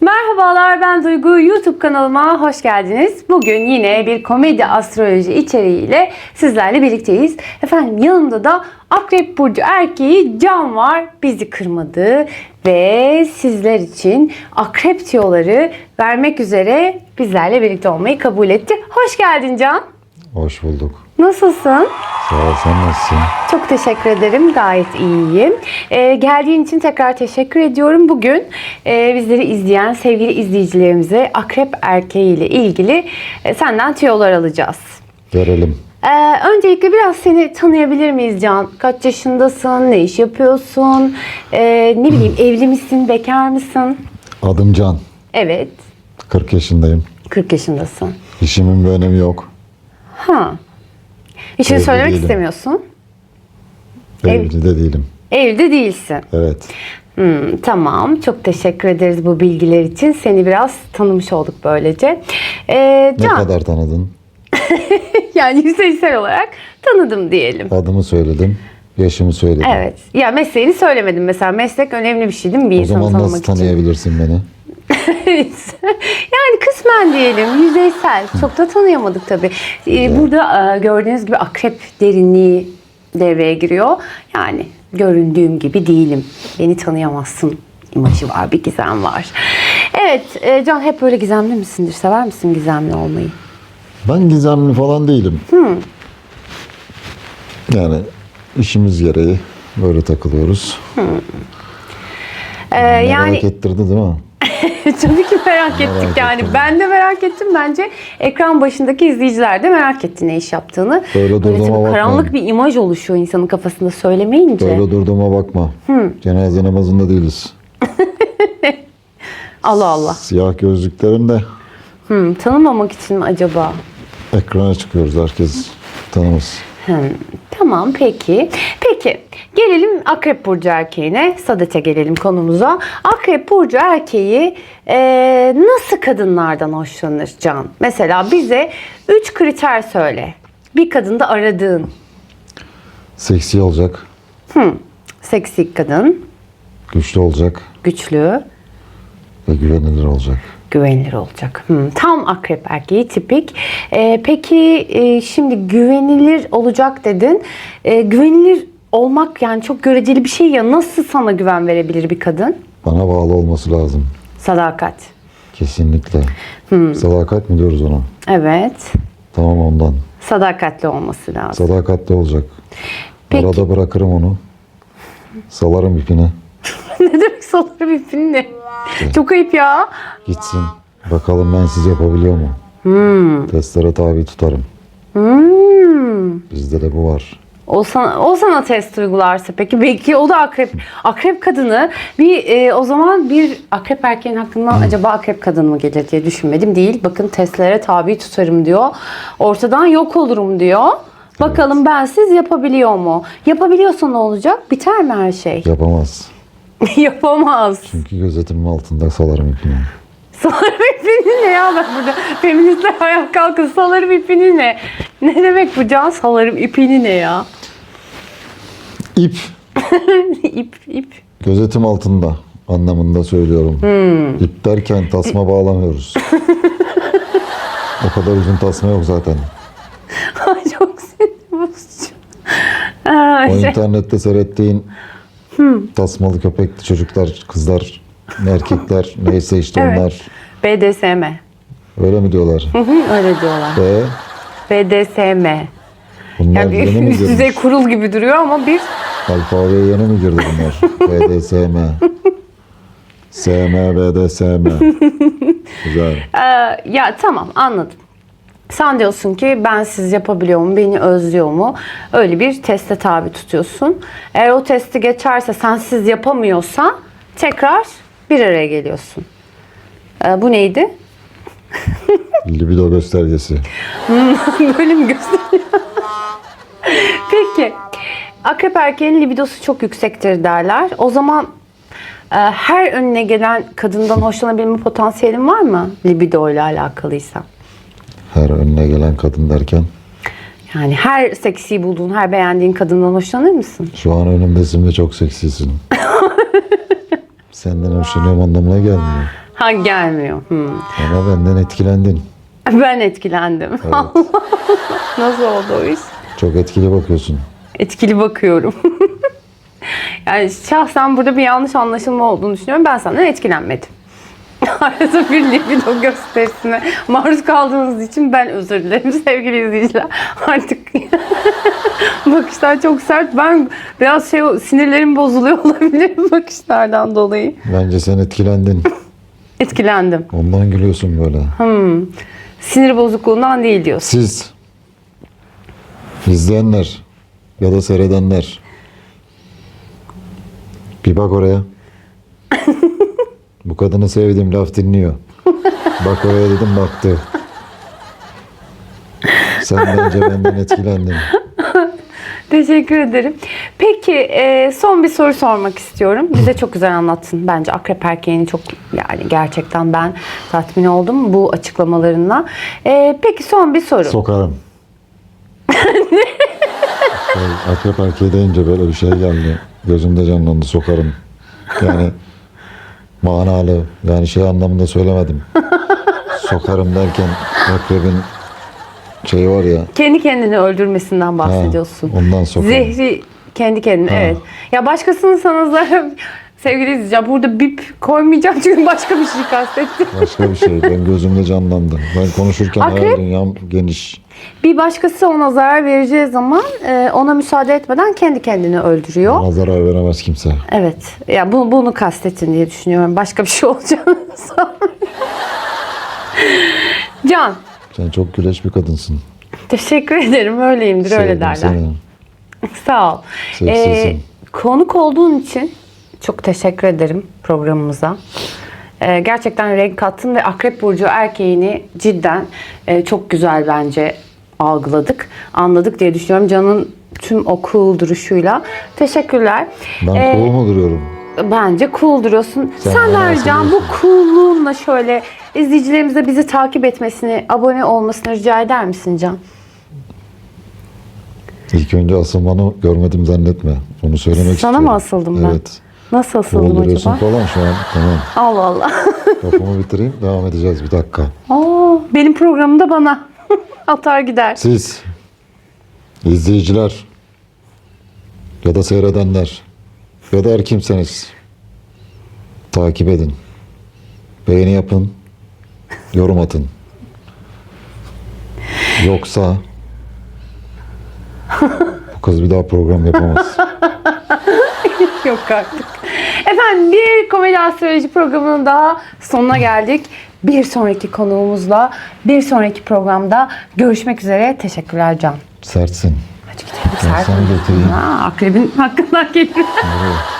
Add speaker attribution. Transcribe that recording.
Speaker 1: Merhabalar ben Duygu. YouTube kanalıma hoş geldiniz. Bugün yine bir komedi astroloji içeriğiyle sizlerle birlikteyiz. Efendim yanımda da Akrep Burcu erkeği Can var. Bizi kırmadı ve sizler için akrep tiyoları vermek üzere bizlerle birlikte olmayı kabul etti. Hoş geldin Can.
Speaker 2: Hoş bulduk.
Speaker 1: Nasılsın?
Speaker 2: Sağ ol, sen nasılsın?
Speaker 1: Çok teşekkür ederim. Gayet iyiyim. Ee, geldiğin için tekrar teşekkür ediyorum. Bugün e, bizleri izleyen sevgili izleyicilerimize akrep erkeği ile ilgili e, senden tüyolar alacağız.
Speaker 2: Verelim.
Speaker 1: Ee, öncelikle biraz seni tanıyabilir miyiz Can? Kaç yaşındasın? Ne iş yapıyorsun? Ee, ne bileyim evli misin? Bekar mısın?
Speaker 2: Adım Can.
Speaker 1: Evet.
Speaker 2: 40 yaşındayım.
Speaker 1: 40 yaşındasın.
Speaker 2: İşimin bir önemi yok.
Speaker 1: Ha. İşini söylemek
Speaker 2: değilim.
Speaker 1: istemiyorsun. Ev-
Speaker 2: Evli de değilim.
Speaker 1: Evli değilsin.
Speaker 2: Evet.
Speaker 1: Hmm, tamam. Çok teşekkür ederiz bu bilgiler için. Seni biraz tanımış olduk böylece. Ee,
Speaker 2: Ne
Speaker 1: Can,
Speaker 2: kadar tanıdın?
Speaker 1: yani yüzeysel olarak tanıdım diyelim.
Speaker 2: Adımı söyledim. Yaşımı söyledim.
Speaker 1: Evet. Ya mesleğini söylemedim mesela. Meslek önemli bir şey değil mi bir
Speaker 2: O zaman nasıl
Speaker 1: için?
Speaker 2: tanıyabilirsin beni?
Speaker 1: yani kısmen diyelim yüzeysel. Çok da tanıyamadık tabii. Ee, burada e, gördüğünüz gibi akrep derinliği devreye giriyor. Yani göründüğüm gibi değilim. Beni tanıyamazsın imajı var, bir gizem var. Evet, e, Can hep böyle gizemli misindir? Sever misin gizemli olmayı?
Speaker 2: Ben gizemli falan değilim. Yani işimiz gereği böyle takılıyoruz.
Speaker 1: Ee,
Speaker 2: Merak
Speaker 1: yani
Speaker 2: ettirdi değil mi?
Speaker 1: tabii ki merak ettik yani.
Speaker 2: ettim.
Speaker 1: Ben de merak ettim. Bence ekran başındaki izleyiciler de merak etti ne iş yaptığını.
Speaker 2: Böyle durduğuma bakmayın.
Speaker 1: karanlık bir imaj oluşuyor insanın kafasında söylemeyince.
Speaker 2: Böyle durduğuma bakma. Cenaze namazında değiliz.
Speaker 1: Allah Allah.
Speaker 2: Siyah gözlüklerim de
Speaker 1: Hmm, tanımamak için mi acaba?
Speaker 2: ekrana çıkıyoruz herkes tanımaz.
Speaker 1: Hmm, tamam peki. Peki gelelim Akrep Burcu erkeğine. Sadete gelelim konumuza. Akrep Burcu erkeği e, nasıl kadınlardan hoşlanır Can? Mesela bize 3 kriter söyle. Bir kadında aradığın.
Speaker 2: Seksi olacak,
Speaker 1: Seksi kadın,
Speaker 2: güçlü olacak
Speaker 1: güçlü,
Speaker 2: ve güvenilir olacak.
Speaker 1: Güvenilir olacak. Hmm, tam akrep erkeği tipik. Ee, peki e, şimdi güvenilir olacak dedin. Ee, güvenilir olmak yani çok göreceli bir şey ya. Nasıl sana güven verebilir bir kadın?
Speaker 2: Bana bağlı olması lazım.
Speaker 1: Sadakat.
Speaker 2: Kesinlikle. Sadakat mi diyoruz ona?
Speaker 1: Evet.
Speaker 2: Tamam ondan.
Speaker 1: Sadakatli olması lazım.
Speaker 2: Sadakatli olacak.
Speaker 1: Peki.
Speaker 2: Arada bırakırım onu. Salarım ipini.
Speaker 1: ne demek soları bir ne? Çok ayıp ya.
Speaker 2: Gitsin. Bakalım ben siz yapabiliyor mu? Testlere tabi tutarım.
Speaker 1: Hmm.
Speaker 2: Bizde de bu var.
Speaker 1: O sana, o sana test uygularsa peki belki o da akrep akrep kadını bir e, o zaman bir akrep erkeğin hakkından acaba akrep kadın mı gelir diye düşünmedim değil. Bakın testlere tabi tutarım diyor. Ortadan yok olurum diyor. Bakalım bensiz yapabiliyor mu? Yapabiliyorsa ne olacak? Biter mi her şey?
Speaker 2: Yapamaz.
Speaker 1: Yapamaz.
Speaker 2: Çünkü gözetimin altında salarım ipini.
Speaker 1: Salarım ipini ne ya ben burada feministler ayağa kalkın salarım ipini ne? Ne demek bu can salarım ipini ne ya?
Speaker 2: İp
Speaker 1: ip ip.
Speaker 2: gözetim altında anlamında söylüyorum. İp derken tasma bağlamıyoruz. o kadar uzun tasma yok zaten.
Speaker 1: Çok sinir bozucu. Aa,
Speaker 2: O
Speaker 1: şey,
Speaker 2: internette seyrettiğin tasmalı köpekli çocuklar, kızlar, erkekler neyse işte
Speaker 1: Evet.
Speaker 2: onlar.
Speaker 1: BDSM.
Speaker 2: Öyle mi diyorlar?
Speaker 1: Hı hı, Öyle diyorlar.
Speaker 2: Ve
Speaker 1: BDSM.
Speaker 2: bunlar
Speaker 1: Yani
Speaker 2: yeni mi girmiş?
Speaker 1: kurul gibi duruyor ama bir
Speaker 2: Alfabeye yeni mi girdi bunlar? BDSM. SM, BDSM. Güzel.
Speaker 1: Ee, ya tamam anladım. Sen diyorsun ki ben siz yapabiliyor mu, beni özlüyor mu? Öyle bir teste tabi tutuyorsun. Eğer o testi geçerse sensiz yapamıyorsa tekrar bir araya geliyorsun. Ee, bu neydi?
Speaker 2: Libido göstergesi.
Speaker 1: Böyle mi gösteriyor? Peki. Akrep erkeğin libidosu çok yüksektir derler. O zaman e, her önüne gelen kadından hoşlanabilme potansiyelin var mı? Libido ile alakalıysa.
Speaker 2: Her önüne gelen kadın derken
Speaker 1: Yani her seksi bulduğun, her beğendiğin kadından hoşlanır mısın?
Speaker 2: şu an önümdesin ve çok seksisin. Senden hoşlanıyorum anlamına gelmiyor.
Speaker 1: Ha gelmiyor. Hmm.
Speaker 2: Ama benden etkilendin.
Speaker 1: Ben etkilendim. Nasıl oldu o iş?
Speaker 2: Çok etkili bakıyorsun.
Speaker 1: Etkili bakıyorum. yani şahsen burada bir yanlış anlaşılma olduğunu düşünüyorum. Ben senden etkilenmedim. Arada bir libido gösterisine maruz kaldığınız için ben özür dilerim sevgili izleyiciler. Artık bakışlar çok sert. Ben biraz şey sinirlerim bozuluyor olabilir bakışlardan dolayı.
Speaker 2: Bence sen etkilendin.
Speaker 1: Etkilendim.
Speaker 2: Ondan gülüyorsun böyle.
Speaker 1: Sinir bozukluğundan değil diyorsun.
Speaker 2: Siz izleyenler ya da seyredenler bir bak oraya. Bu kadını sevdim laf dinliyor. Bak oraya dedim baktı. Sen bence benden etkilendin.
Speaker 1: Teşekkür ederim. Peki e, son bir soru sormak istiyorum. Bize çok güzel anlattın. Bence akrep erkeğini çok yani gerçekten ben tatmin oldum bu açıklamalarınla. E, peki son bir soru.
Speaker 2: Sokarım. Akrep erkeği deyince böyle bir şey geldi. Gözümde canlandı sokarım. Yani manalı yani şey anlamında söylemedim. Sokarım derken akrebin şeyi var ya.
Speaker 1: Kendi kendini öldürmesinden bahsediyorsun.
Speaker 2: Ha, ondan sokarım.
Speaker 1: Zehri kendi kendine evet. Ya başkasının sana zarar sevgili izleyiciler burada bip koymayacağım çünkü başka bir şey kastettim.
Speaker 2: Başka bir şey. Ben gözümde canlandı. Ben konuşurken
Speaker 1: Akrep-
Speaker 2: hayal dünyam geniş.
Speaker 1: Bir başkası ona zarar vereceği zaman e, ona müsaade etmeden kendi kendini öldürüyor.
Speaker 2: Bana zarar veremez kimse.
Speaker 1: Evet. Ya bu, bunu kastettin diye düşünüyorum. Başka bir şey olacağını. Can,
Speaker 2: Sen çok güleç bir kadınsın.
Speaker 1: teşekkür ederim. Öyleyimdir, öyle
Speaker 2: Sevdim
Speaker 1: derler.
Speaker 2: seni.
Speaker 1: Sağ ol.
Speaker 2: Seksizsin.
Speaker 1: konuk olduğun için çok teşekkür ederim programımıza. Ee, gerçekten renk kattın ve Akrep Burcu erkeğini cidden e, çok güzel bence algıladık, anladık diye düşünüyorum. Can'ın tüm o cool duruşuyla. Teşekkürler.
Speaker 2: Ben
Speaker 1: Ee,
Speaker 2: cool mu duruyorum?
Speaker 1: Bence cool duruyorsun.
Speaker 2: Sen
Speaker 1: Sen
Speaker 2: bana
Speaker 1: de Can bu coolluğunla şöyle izleyicilerimize bizi takip etmesini, abone olmasını rica eder misin Can?
Speaker 2: İlk önce asılmanı görmedim zannetme. Onu söylemek
Speaker 1: Sana
Speaker 2: istiyorum.
Speaker 1: mı asıldım ben?
Speaker 2: Evet.
Speaker 1: Nasıl asıldım
Speaker 2: duruyorsun
Speaker 1: acaba?
Speaker 2: falan şu an. Tamam.
Speaker 1: Allah Allah.
Speaker 2: Lafımı bitireyim. Devam edeceğiz bir dakika.
Speaker 1: Aa, benim programımda bana atar gider.
Speaker 2: Siz izleyiciler ya da seyredenler ya da her kimseniz takip edin. Beğeni yapın. Yorum atın. Yoksa bu kız bir daha program yapamaz.
Speaker 1: Yok artık. Efendim bir komedi astroloji programının daha sonuna geldik. Bir sonraki konuğumuzla bir sonraki programda görüşmek üzere. Teşekkürler Can.
Speaker 2: Sertsin.
Speaker 1: Hadi gidelim. Ha, akrebin hakkından geliyor.
Speaker 2: Nereye?